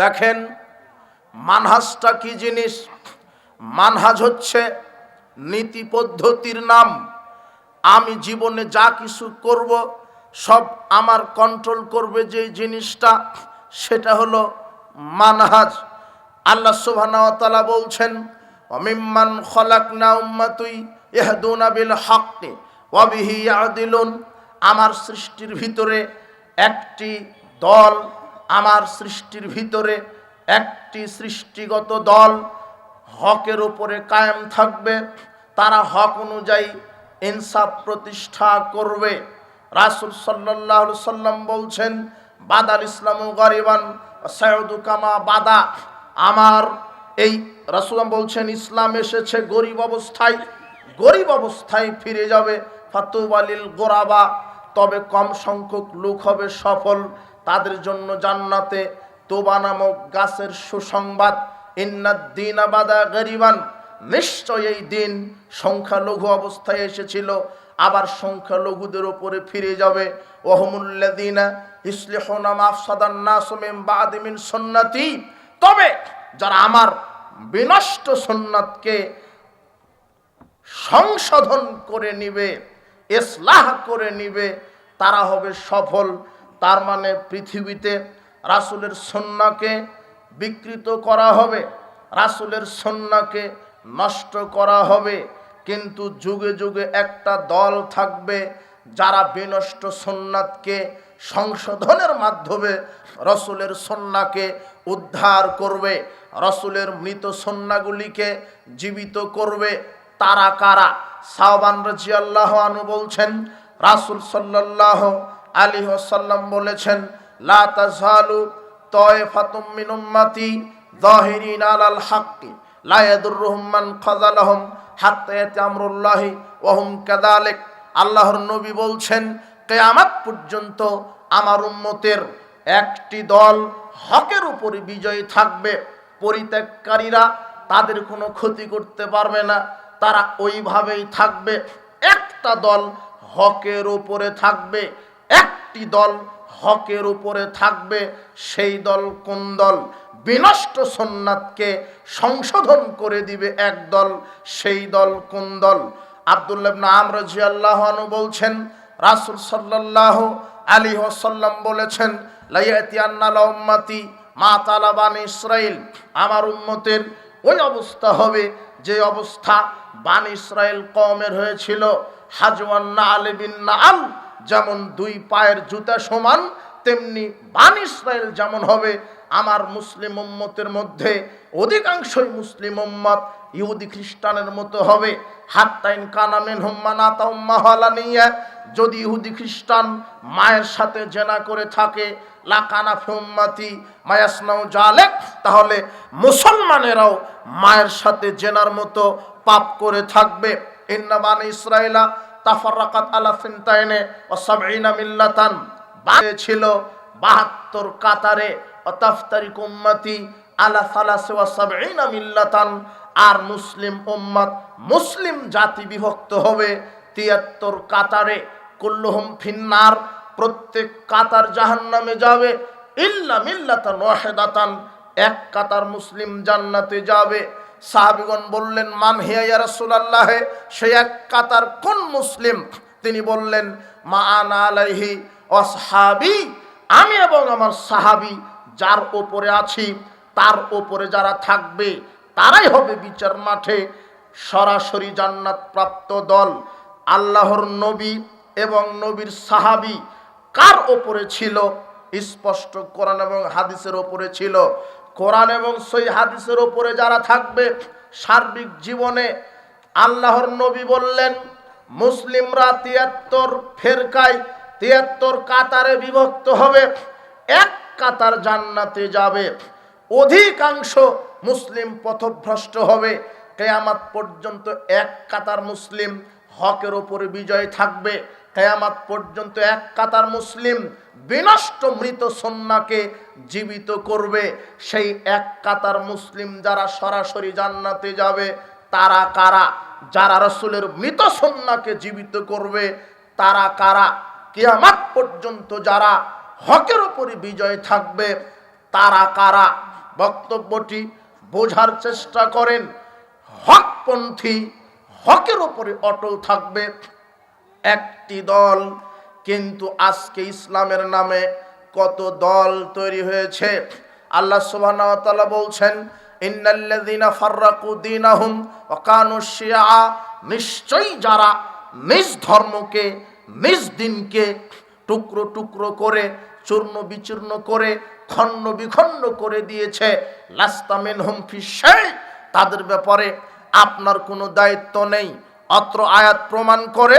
দেখেন, মানহাজটা কি জিনিস? মানহাজ হচ্ছে নীতি পদ্ধতির নাম। আমি জীবনে যা কিছু করব, সব আমার কন্ট্রোল করবে যে জিনিসটা, সেটা হলো মানহাজ। আল্লাহ তাআলা বলছেন অমিম্মান খলাকনা উম্মাতুই ইহদুনা বিল হাক্কি ওয়া বিহি ইয়াদিলুন। আমার সৃষ্টির ভিতরে একটি দল আমার সৃষ্টির ভিতরে একটি সৃষ্টিগত দল হকের উপরে কায়েম থাকবে। তারা হক অনুযায়ী ইনসাফ প্রতিষ্ঠা করবে। রাসুল সাল্লাহ সাল্লাম বলছেন, বাদাল ইসলাম গরিবান সৈয়দু কামা বাদা। আমার এই রাসুলাম বলছেন, ইসলাম এসেছে গরিব অবস্থায় গরিব অবস্থায় ফিরে যাবে। ফাতুব আলিল গোরাবা। তবে কম সংখ্যক লোক হবে সফল, তাদের জন্য জান্নাতে তোবা নামক গাছের সুসংবাদ। গরিবান। নিশ্চয় এই দিন সংখ্যালঘু অবস্থায় এসেছিল, আবার সংখ্যালঘুদের ওপরে ফিরে যাবে। সুন্নতি। তবে যারা আমার বিনষ্ট সংশোধন করে নিবে ইসলাহ করে নিবে, তারা হবে সফল। তার মানে পৃথিবীতে রাসুলের সন্নাকে বিকৃত করা হবে, রাসুলের সন্নাকে নষ্ট করা হবে। কিন্তু যুগে যুগে একটা দল থাকবে যারা বিনষ্ট সন্ন্যাতকে সংশোধনের মাধ্যমে রসুলের সন্নাকে উদ্ধার করবে, রসুলের মৃত সন্নাগুলিকে জীবিত করবে। তারা কারা? সাহবান রাজি আল্লাহ আনু বলছেন, রাসুল সাল্লাহ আলী সাল্লাম বলেছেন, লা তাজহালু তয়ফাতুম মিন উম্মতি যাহিরিন আলাল হাক্কি, লা ইয়াদুররুহুম মান খাযালাহুম হাত্তা ইয়াতি আমরুল্লাহি ওয়া হুম আল্লাহর নবী বলছেন, কেয়ামাত পর্যন্ত আমার উম্মতের একটি দল হকের উপরে বিজয়ী থাকবে। পরিত্যাগকারীরা তাদের কোনো ক্ষতি করতে পারবে না। তারা ওইভাবেই থাকবে। একটা দল হকের উপরে থাকবে, একটি দল হকের উপরে থাকবে। সেই দল কোন দল? বিনষ্ট সোননাথকে সংশোধন করে দিবে এক দল, সেই দল কোন দল? আবদুল্লাহ আমর বলছেন, রাসুল সাল্লাহ আলী ওসাল্লাম বলেছেন লাইয়াতিয়ান্নালা উম্মাতি মা তালাবান ইসরাইল। আমার উম্মতের ওই অবস্থা হবে যে অবস্থা বান ইসরায়েল কমের হয়েছিল হাজওয়ান্না আলে বিন নাল যেমন দুই পায়ের জুতা সমান, তেমনি বান ইসরায়েল যেমন হবে, আমার মুসলিম উম্মতের মধ্যে অধিকাংশই মুসলিম উম্মত ইহুদি খ্রিস্টানের মতো হবে। হাত্তাইন কানামেন হুম্মানা তাউম্মাহালা নিয়ে, যদি ইহুদি খ্রিস্টান মায়ের সাথে জেনা করে থাকে লাকানা ফিউম্মাতি মায়াসনাও জালেক। তাহলে মুসলমানেরাও মায়ের সাথে জেনার মতো পাপ করে থাকবে। ইন্নাবান ইসরায়েলা তাফারাকাত আলা ফিনতাইনে ও সাবঈনা মিল্লাতান। ছিল বাহাত্তর কাতারে। ও তাফতারিক উম্মতি আলা সালাসে ওয়া সাবঈনা মিল্লাতান। আর মুসলিম উম্মত মুসলিম জাতি বিভক্ত হবে তিয়াত্তর কাতারে। কুল্লুহুম ফিন্নার। প্রত্যেক কাতার জাহান্নামে যাবে। ইল্লা মিল্লাতান ওয়াহিদাতান, এক কাতার মুসলিম জান্নাতে যাবে। সাহাবিগণ বললেন, মান হিয়া রাসূলুল্লাহ? সে এক কাতার কোন মুসলিম? তিনি বললেন, মা আনা আলাইহি অসহাবি আমি এবং আমার সাহাবি যার ওপরে আছি, তার ওপরে যারা থাকবে, তারাই হবে বিচার মাঠে সরাসরি জান্নাত প্রাপ্ত দল। আল্লাহর নবী এবং নবীর সাহাবি কার ওপরে ছিল? স্পষ্ট কোরআন এবং হাদিসের ওপরে ছিল। কোরআন এবং সই হাদিসের ওপরে যারা থাকবে, সার্বিক জীবনে আল্লাহর নবী বললেন মুসলিমরা তিয়াত্তর ফেরকায়, তিয়াত্তর কাতারে বিভক্ত হবে, এক কাতার জান্নাতে যাবে। অধিকাংশ মুসলিম পথভ্রষ্ট হবে। কেয়ামাত পর্যন্ত এক কাতার মুসলিম হকের ওপরে বিজয় থাকবে। কেয়ামাত পর্যন্ত এক কাতার মুসলিম বিনষ্ট মৃত সন্নাকে জীবিত করবে। সেই এক কাতার মুসলিম যারা সরাসরি জান্নাতে যাবে, তারা কারা? যারা রসুলের মৃত সন্নাকে জীবিত করবে, তারা কারা? কেয়ামাত পর্যন্ত যারা হকের ওপরে বিজয় থাকবে, তারা কারা? বক্তব্যটি বোঝার চেষ্টা করেন। হকপন্থী হকের ওপরে অটল থাকবে। একটি দল, কিন্তু আজকে ইসলামের নামে কত দল তৈরি হয়েছে? আল্লাহ তাআলা বলছেন, ইন্নাল্লাযীনা ফাররাকু দীনাহুম ওয়া কানু শিয়া নিশ্চয়ই যারা নিজ ধর্মকে, নিজ দিনকে টুকরো টুকরো করে, চূর্ণ বিচূর্ণ করে, খণ্ড বিখণ্ড করে দিয়েছে। লাস্তামিন হুম ফিসাই তাদের ব্যাপারে আপনার কোনো দায়িত্ব নেই। অত্র আয়াত প্রমাণ করে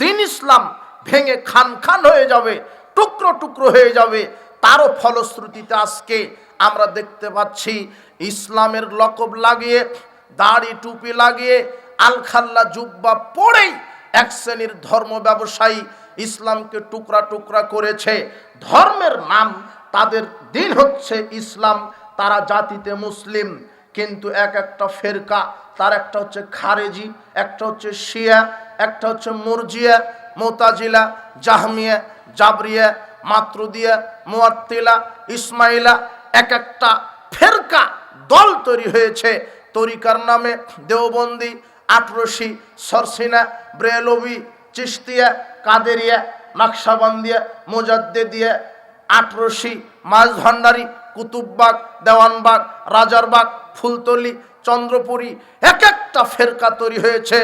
দিন ইসলাম ভেঙে খান খান হয়ে যাবে, টুকরো টুকরো হয়ে যাবে। তারও ফলশ্রুতিতে আজকে আমরা দেখতে পাচ্ছি, ইসলামের লকব লাগিয়ে, দাড়ি টুপি লাগিয়ে, আলখাল্লা জুব্বা পড়েই এক শ্রেণির ধর্ম ব্যবসায়ী ইসলামকে টুকরা টুকরা করেছে। ধর্মের নাম তাদের দিন হচ্ছে ইসলাম, তারা জাতিতে মুসলিম। কিন্তু এক একটা ফেরকা, তার একটা হচ্ছে খারেজি, একটা হচ্ছে শিয়া, একটা হচ্ছে মুরজিয়া, মোতাজিলা, জাহমিয়া, জাবরিয়া, মাতরুদিয়া, মুয়াত্তিলা, ইসমাইলা, এক একটা ফেরকা দল তৈরি হয়েছে। তরিকার নামে দেওবন্দি আটরশি সরসিনা, ব্রেলবি চিস্তিয়া কাদেরিয়া, নকশাবন্দিয়া, মোজাদ্দেদিয়া আটরশি মাছ ভান্ডারি, কুতুববাগ, দেওয়ানবাগ, রাজারবাগ ফুলতলি, চন্দ্রপুরী এক একটা ফেরকা তৈরি হয়েছে।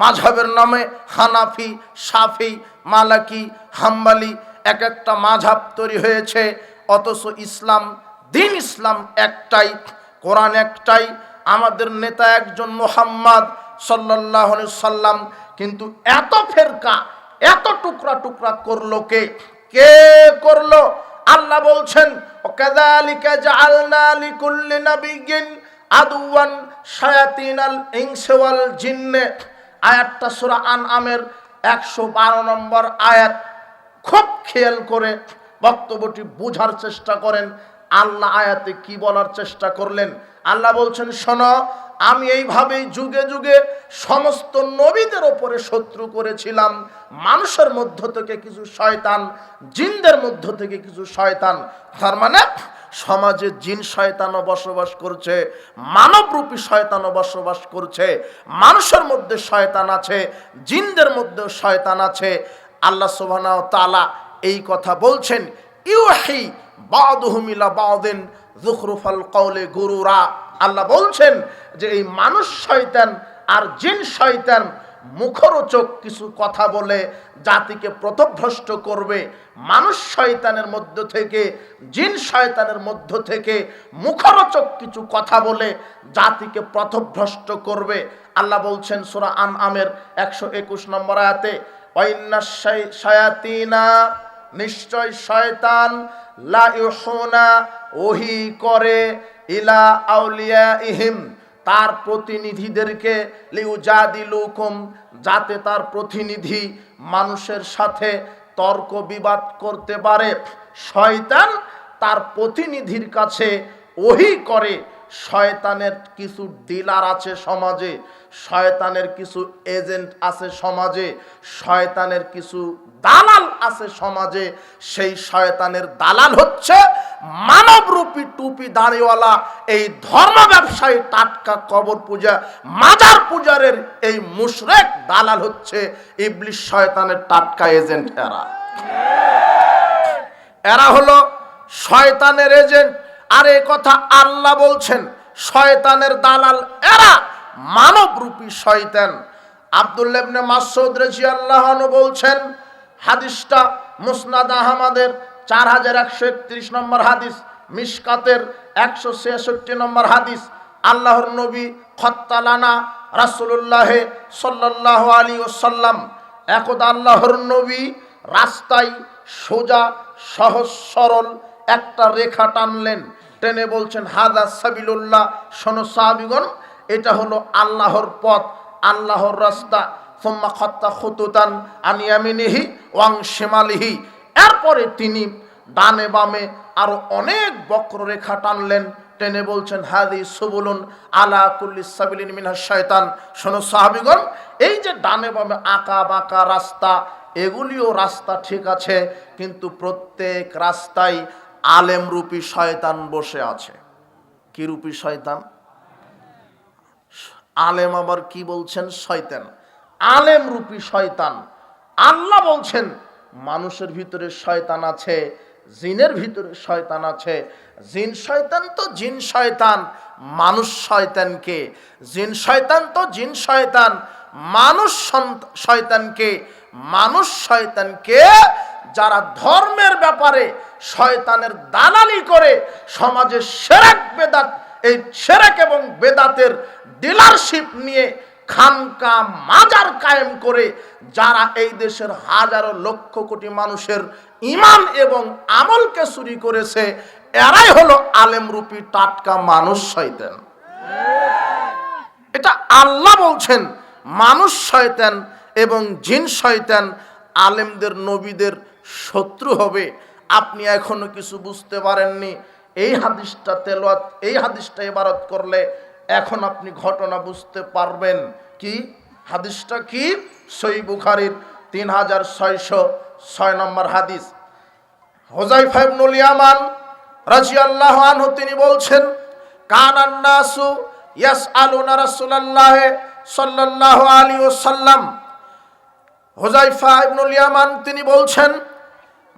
মাঝহের নামে হানাফি, সাফি, মালাকি, হাম্বালি এক একটা মাঝাব তৈরি হয়েছে। অথচ ইসলাম, দিন ইসলাম একটাই, কোরআন একটাই। আমাদের নেতা একজন মোহাম্মদ সাল্লাহ সাল্লাম কিন্তু এত ফেরকা, এত টুকরা টুকরা করল কে? কে করল? আল্লাহ বলছেন ওকাযালিকা জাআলনা লিকুল্লি নাবিয়্যিন আদুওয়ান শায়াতিনাল ইনসি ওয়াল জিন্নে। আয়াতটা সূরা আনআমের 112 নম্বর আয়াত। খুব খেয়াল করে বক্তব্যটি বোঝার চেষ্টা করেন। আল্লাহ আয়াতে কি বলার চেষ্টা করলেন? আল্লাহ বলছেন, শোনো, আমি এইভাবেই যুগে যুগে সমস্ত নবীদের ওপরে শত্রু করেছিলাম। মানুষের মধ্য থেকে কিছু শয়তান, জিনদের মধ্য থেকে কিছু শয়তান। তার মানে সমাজে জিন শয়তানও বসবাস করছে, মানবরূপী শয়তানও বসবাস করছে, মানুষের মধ্যে শয়তান আছে, জিনদের মধ্যেও শয়তান আছে। আল্লাহ ওয়া তাআলা এই কথা বলছেন, ইউহি বাদুহুমিলা বাদিন জুখরুফল কওলে গুরুরা। আল্লাহ বলছেন যে এই মানুষ শয়তান আর জিন শয়তান মুখরোচক কিছু কথা বলে জাতিকে প্রতভ্রষ্ট করবে। মানুষ শয়তানের মধ্য থেকে, জিন শয়তানের মধ্য থেকে মুখরোচক কিছু কথা বলে জাতিকে প্রথভ্রষ্ট করবে। আল্লাহ বলছেন সুরা আন আমের একশো একুশ নম্বর আয়াতে শায়াতিনা, নিশ্চয় শয়তান লা ইউহুনা, ওহি করে ইলা আউলিয়া ইহিম তার প্রতিনিধিদেরকে লিউজাদিলুকুম, যাতে তার প্রতিনিধি মানুষের সাথে তর্ক বিবাদ করতে পারে। শয়তান তার প্রতিনিধির কাছে ওহি করে, শয়তানের কিছু ডিলার আছে সমাজে, শয়তানের কিছু এজেন্ট আছে সমাজে, শয়তানের কিছু দালাল আছে সমাজে, সেই শয়তানের দালাল হচ্ছে মানবরূপী টুপি দাঁড়িওয়ালা এই ধর্ম ব্যবসায়ী টাটকা কবর পূজা, মাজার পূজারের এই মুশরেক দালাল হচ্ছে ইবলিশ শয়তানের টাটকা এজেন্ট এরা। এরা হলো শয়তানের এজেন্ট। আর এ কথা আল্লাহ বলছেন, শয়তানের দালাল এরা মানবরূপী শয়তান। আব্দুল্লাবনে মাসুদ রেজি আল্লাহ বলছেন, হাদিসটা মুসনাদ আহমদের চার হাজার একশো একত্রিশ নম্বর হাদিস মিসকাতের একশো ছেষট্টি নম্বর হাদিস, আল্লাহর নবী খত্তালানা রাসুল্লাহ সাল্লাহ আলী ওসাল্লাম একদা আল্লাহর নবী রাস্তায় সোজা, সহজ, সরল একটা রেখা টানলেন। টেনে বলছেন, হাদা সাবিলুল্লাহ। শোনো সাহাবিগণ, এটা হলো আল্লাহর পথ, আল্লাহর রাস্তা। সোম্মা খত্তা খুতুতান আনিয়ামিনিহি ওয়াং শেমালিহি। এরপরে তিনি ডানে বামে আরও অনেক বক্ররেখা টানলেন, টেনে বলছেন, হাদি সুবুলুন আলা কুল্লি সাবিলিন মিনহা শয়তান। শোনো সাহাবিগণ, এই যে ডানে বামে আঁকা বাঁকা রাস্তা, এগুলিও রাস্তা ঠিক আছে, কিন্তু প্রত্যেক রাস্তায় আলেম রূপী শয়তান বসে আছে। কি রূপী শয়তান? আলেম আবার কি বলছেন? শয়তান। আলেম রূপী শয়তান। আল্লাহ বলছেন মানুষের ভিতরে শয়তান আছে, জিনের ভিতরে শয়তান আছে। জিন শয়তান তো জিন শয়তান, মানুষ শয়তানকে। জিন শয়তান তো জিন শয়তান, মানুষ শয়তানকে। মানুষ শয়তানকে যারা ধর্মের ব্যাপারে শয়তানের দালালি করে সমাজে সেরেক বেদাত এই সেরেক এবং বেদাতের ডিলারশিপ নিয়ে খানকা মাজার কায়েম করে যারা এই দেশের হাজারো লক্ষ কোটি মানুষের ইমান এবং আমলকে চুরি করেছে, এরাই হলো আলেমরূপী টাটকা মানুষ শয়তান। এটা আল্লাহ বলছেন, মানুষ শয়তান এবং জিন শয়তান আলেমদের নবীদের শত্রু হবে। আপনি এখনও কিছু বুঝতে পারেননি। এই হাদিসটা তেলোয়াত এই হাদিসটা ইবারত করলে এখন আপনি ঘটনা বুঝতে পারবেন। কি? হাদিসটা কি? সই বুখারির তিন হাজার ছয়শো ছয় নম্বর হাদিস। হোজাইফা ইবনুল ইয়ামান রাদিয়াল্লাহু আনহু, তিনি বলছেন কানান নাসু ইয়াসআলুনা রাসূলুল্লাহ সাল্লাল্লাহু আলাইহি ওয়াসাল্লাম। হোজাইফা ইবনুল ইয়ামান তিনি বলছেন,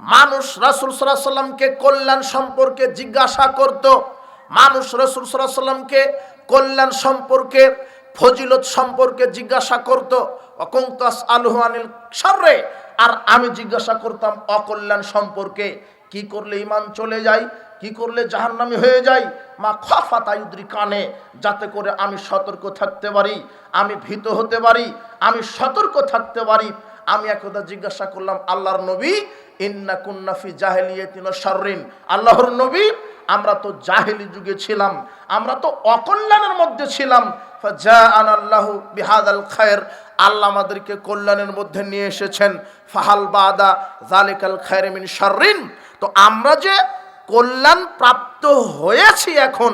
মানুষ রাসূল আলাইহি সাল্লামকে কল্যাণ সম্পর্কে জিজ্ঞাসা করত। মানুষ রসুল আলাইহি সাল্লামকে কল্যাণ সম্পর্কে, ফজিলত সম্পর্কে জিজ্ঞাসা করত অকংতাস আলহু আনিল শাররে, আর আমি জিজ্ঞাসা করতাম, অকল্যাণ সম্পর্কে, কি করলে ইমান চলে যায়, কি করলে জাহান্নামি হয়ে যায়, মা খফা তাইদ্রি কানে, যাতে করে আমি সতর্ক থাকতে পারি, আমি ভীত হতে পারি, আমি সতর্ক থাকতে পারি। আমি একদা জিজ্ঞাসা করলাম, আল্লাহর নবী ইন্না কুন্নাফি জাহেলিয়ে তিন শাররিন, আল্লাহর নবী আমরা তো জাহেলি যুগে ছিলাম, আমরা তো অকল্যাণের মধ্যে ছিলাম। ফাজাআনা আল্লাহু বিহাদাল খায়ের, আল্লাহ আমাদেরকে কল্যাণের মধ্যে নিয়ে এসেছেন। ফাহাল বাদা জালিকাল খায়ের মিন শাররিন। তো আমরা যে কল্যাণ প্রাপ্ত হয়েছি এখন,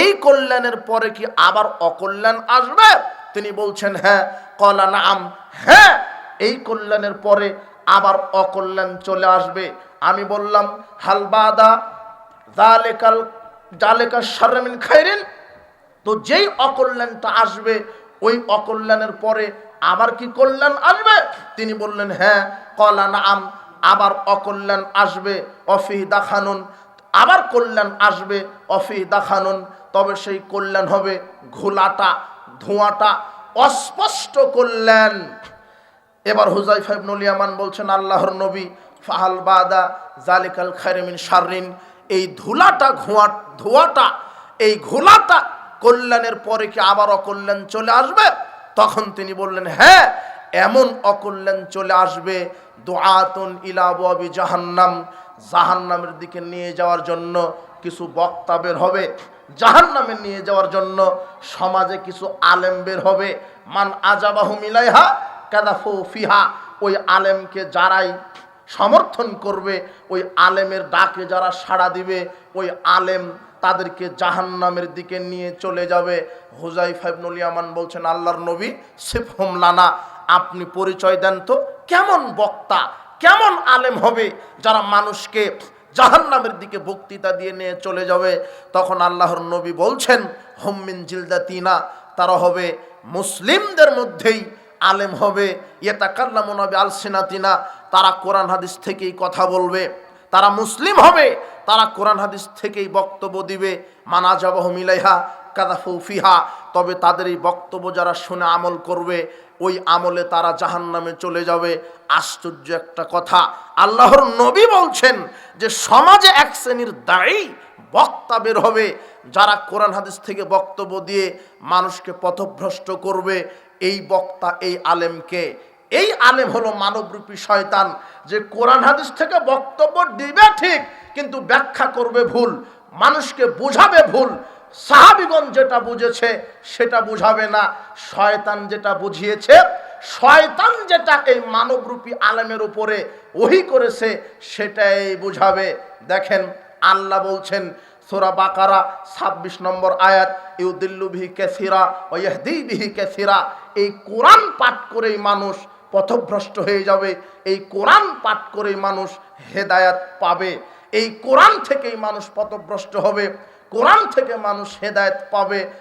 এই কল্যাণের পরে কি আবার অকল্যাণ আসবে? তিনি বলছেন হ্যাঁ। কলা নাম হ্যাঁ। এই কল্যাণের পরে আবার অকল্যাণ চলে আসবে। আমি বললাম হালবাদা জালেকাল তো যেই অকল্যাণটা আসবে, ওই অকল্যাণের পরে আবার কি কল্যাণ আসবে? তিনি বললেন হ্যাঁ। কলা নাম আবার অকল্যাণ আসবে অফি দাখানুন। আবার কল্যাণ আসবে অফি দাখানুন। তবে সেই কল্যাণ হবে ঘোলাটা, ধোঁয়াটা, অস্পষ্ট কল্যাণ। এবার হুজাইফা ইবনুল ইয়ামান বলছেন, আল্লাহর নবী, ফাহাল বাদা জালিকাল খায়রিমিন শাররিন। এই ধুলাটা ঘোয়া ধোয়াটা, এই ঘোলাটা কল্যাণের পরে কি আবার অকল্যাণ চলে আসবে? তখন তিনি বললেন হ্যাঁ এমন অকল্যাণ চলে আসবে, দোয়াতুন ইলাবি জাহান্নাম, জাহান্নামের দিকে নিয়ে যাওয়ার জন্য কিছু বক্তা বের হবে, জাহান্নামে নিয়ে যাওয়ার জন্য সমাজে কিছু আলেম বের হবে। মান আজাবাহু মিলাইহা কাদাফু ফিহা, ওই আলেমকে যারাই সমর্থন করবে, ওই আলেমের ডাকে যারা সাড়া দিবে, ওই আলেম তাদেরকে জাহান্নামের দিকে নিয়ে চলে যাবে। হুজাই ফাইবনুল ইয়ামান বলছেন, আল্লাহর নবী সিফহুম লানা, আপনি পরিচয় দেন তো কেমন বক্তা, কেমন আলেম হবে যারা মানুষকে জাহান্নামের দিকে বক্তৃতা দিয়ে নিয়ে চলে যাবে? তখন আল্লাহর নবী বলছেন হোম্মিন জিলদাতিনা, তারা হবে মুসলিমদের মধ্যেই আলেম হবে ইয়েতাকাল্লামুন হবে আলসিনাতিনা, তারা কোরআন হাদিস থেকেই কথা বলবে। তারা মুসলিম হবে, তারা কোরআন হাদিস থেকেই বক্তব্য দিবে। মানা যাবহ মিলাইহা, কাদাফু ফিহা, তবে তাদের এই বক্তব্য যারা শুনে আমল করবে, ওই আমলে তারা জাহান নামে চলে যাবে। আশ্চর্য একটা কথা, আল্লাহর নবী বলছেন যে, সমাজে এক শ্রেণির দায়ী বক্তা বের হবে, যারা কোরআন হাদিস থেকে বক্তব্য দিয়ে মানুষকে পথভ্রষ্ট করবে। এই বক্তা, এই আলেমকে এই আলেম হলো মানবরূপী শয়তান যে কোরআন হাদিস থেকে বক্তব্য দিবে ঠিক, কিন্তু ব্যাখ্যা করবে ভুল, মানুষকে বুঝাবে ভুল, সাহাবিগণ যেটা বুঝেছে সেটা বুঝাবে না, শয়তান যেটা বুঝিয়েছে, শয়তান যেটা এই মানবরূপী আলেমের উপরে ওহি করেছে সেটাই বুঝাবে। দেখেন আল্লাহ বলছেন, সোরা বাকারা ছাব্বিশ নম্বর আয়াত, ইউদিল্লু বিহি কেসিরা ও ইহদি বিহি কেসিরা। এই কোরআন পাঠ করেই মানুষ পথভ্রষ্ট হয়ে যাবে, এই কোরআন পাঠ করেই মানুষ হেদায়াত পাবে, এই কোরআন থেকেই মানুষ পথভ্রষ্ট হবে, কোরআন থেকে মানুষ হেদায়ত পাবে